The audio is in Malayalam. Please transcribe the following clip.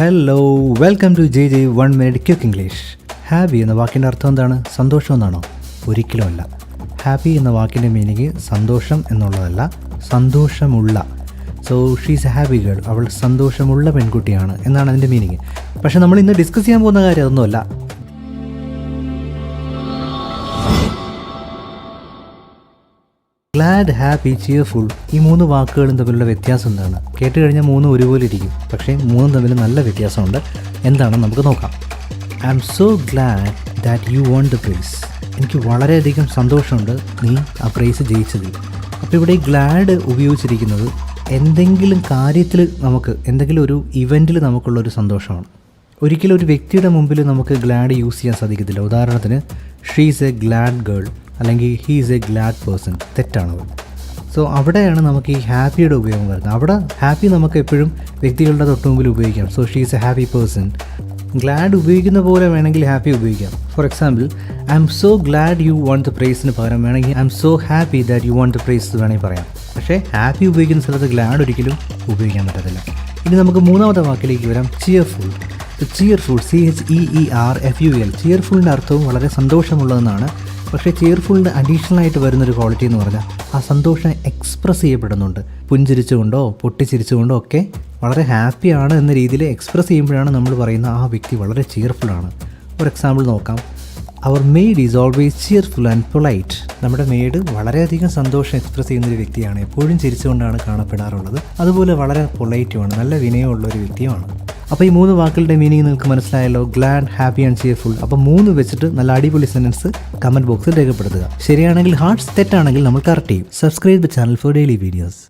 Hello welcome to J J one minute quick English happy എന്ന വാക്കിന്റെ അർത്ഥം എന്താണ്? സന്തോഷം എന്നാണോ? ഒരിക്കലുമല്ല ഹാപ്പി എന്ന വാക്കിന്റെ മീനിങ് സന്തോഷം എന്നുള്ളതല്ല സന്തോഷമുള്ള. So she's a happy girl അവൾ സന്തോഷമുള്ള പെൺകുട്ടിയാണ് എന്നാണ് അതിന്റെ മീനിങ് പക്ഷേ നമ്മൾ ഇന്ന് ഡിസ്കസ് ചെയ്യാൻ പോകുന്ന കാര്യം അതൊന്നുമല്ല. ഗ്ലാഡ് ഹാപ്പി ചിയർഫുൾ ഈ മൂന്ന് വാക്കുകളും തമ്മിലുള്ള വ്യത്യാസം എന്താണ്? കേട്ട് കഴിഞ്ഞാൽ മൂന്നും ഒരുപോലെ ഇരിക്കും. പക്ഷേ മൂന്നും തമ്മിൽ നല്ല വ്യത്യാസമുണ്ട്. എന്താണെന്ന് നമുക്ക് നോക്കാം. I'm so glad that you won the prize എനിക്ക് വളരെയധികം സന്തോഷമുണ്ട് നീ ആ പ്രൈസ് ജയിച്ചതിൽ. അപ്പോൾ ഇവിടെ ഗ്ലാഡ് ഉപയോഗിച്ചിരിക്കുന്നത് എന്തെങ്കിലും കാര്യത്തിൽ നമുക്ക് എന്തെങ്കിലും ഒരു ഇവന്റിൽ നമുക്കുള്ള ഒരു സന്തോഷമാണ്. ഒരിക്കലും ഒരു വ്യക്തിയുടെ മുമ്പിൽ നമുക്ക് ഗ്ലാഡ് യൂസ് ചെയ്യാൻ സാധിക്കത്തില്ല. ഉദാഹരണത്തിന് she is a glad girl അല്ലെങ്കിൽ ഹീസ് എ ഗ്ലാഡ് പേഴ്സൺ തെറ്റാണത്. സോ അവിടെയാണ് നമുക്ക് ഈ ഹാപ്പിയുടെ ഉപയോഗം വരുന്നത്. അവിടെ ഹാപ്പി നമുക്ക് എപ്പോഴും വ്യക്തികളുടെ തൊട്ട് മുമ്പിൽ ഉപയോഗിക്കാം so she's a happy person glad ഉപയോഗിക്കുന്ന പോലെ വേണമെങ്കിൽ ഹാപ്പി ഉപയോഗിക്കാം. For example I'm so glad you won the പ്രൈസിന് പകരം വേണമെങ്കിൽ I'm so happy that you won the prize വേണമെങ്കിൽ പറയാം. പക്ഷേ ഹാപ്പി ഉപയോഗിക്കുന്ന സ്ഥലത്ത് ഗ്ലാഡ് ഒരിക്കലും ഉപയോഗിക്കാൻ പറ്റത്തില്ല. ഇനി നമുക്ക് മൂന്നാമത്തെ വാക്കിലേക്ക് വരാം. Cheerful cheerful C H E E R F U L ചിയർഫുളിന്റെ അർത്ഥവും വളരെ സന്തോഷമുള്ളതെന്നാണ് പക്ഷേ ചിയർഫുളിന്റെ അഡീഷണൽ ആയിട്ട് വരുന്നൊരു ക്വാളിറ്റി എന്ന് പറഞ്ഞാൽ ആ സന്തോഷം എക്സ്പ്രസ് ചെയ്യപ്പെടുന്നുണ്ട്. പുഞ്ചിരിച്ചുകൊണ്ടോ പൊട്ടിച്ചിരിച്ചുകൊണ്ടോ ഒക്കെ വളരെ ഹാപ്പിയാണ് എന്ന രീതിയിൽ എക്സ്പ്രസ് ചെയ്യുമ്പോഴാണ് നമ്മൾ പറയുന്ന ആ വ്യക്തി വളരെ ചെയർഫുള്ളാണ് ഒരു എക്സാമ്പിൾ നോക്കാം. Our maid is always cheerful and polite നമ്മുടെ മെയ്ഡ് വളരെയധികം സന്തോഷം എക്സ്പ്രസ് ചെയ്യുന്ന ഒരു വ്യക്തിയാണ്. എപ്പോഴും ചിരിച്ചുകൊണ്ടാണ് കാണപ്പെടാറുള്ളത്. അതുപോലെ വളരെ പൊളൈറ്റുമാണ് നല്ല വിനയമുള്ള ഒരു വ്യക്തിയുമാണ്. അപ്പോൾ ഈ മൂന്ന് വാക്കുകളുടെ മീനിങ് നിങ്ങൾക്ക് മനസ്സിലായല്ലോ. ഗ്ലാഡ് ഹാപ്പി ആൻഡ് ചിയർഫുൾ അപ്പോൾ മൂന്ന് വെച്ചിട്ട് നല്ല അടിപൊളി സെന്റൻസ് കമന്റ് ബോക്സിൽ രേഖപ്പെടുത്തുക. ശരിയാണെങ്കിൽ ഹാർട്ട്സ് തെറ്റാണെങ്കിൽ നമ്മൾ കറക്റ്റ് ചെയ്യും. Subscribe the channel for daily videos